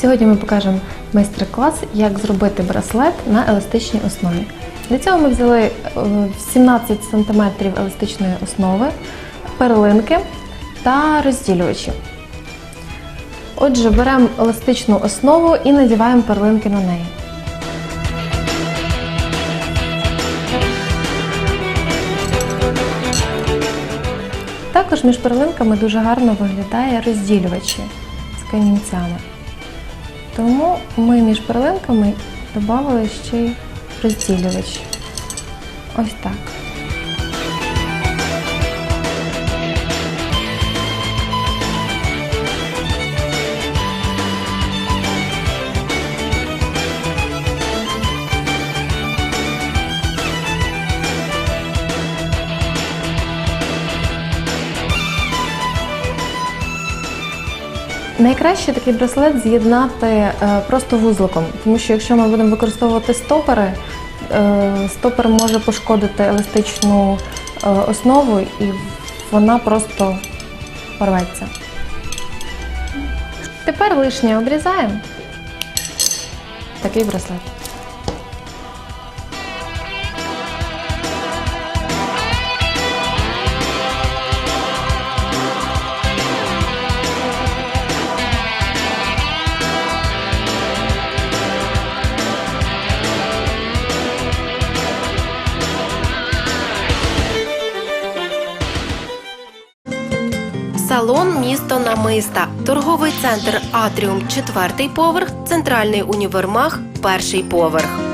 Сьогодні ми покажемо майстер-клас, як зробити браслет на еластичній основі. Для цього ми взяли е, 17 см еластичної основи, перлинки та розділювачі. Отже, беремо еластичну основу і надіваємо перлинки на неї. Також між перлинками дуже гарно виглядає розділювачі камінцями. Тому ми між перлинками додали ще й розділювач. Ось так. Найкраще такий браслет з'єднати е, просто вузликом, тому що якщо ми будемо використовувати стопери, е, стопер може пошкодити еластичну е, основу і вона просто порветься. Тепер лишнє обрізаємо. Такий браслет. Салон місто намиста, торговий центр Атріум, четвертий поверх, центральний універмаг, перший поверх.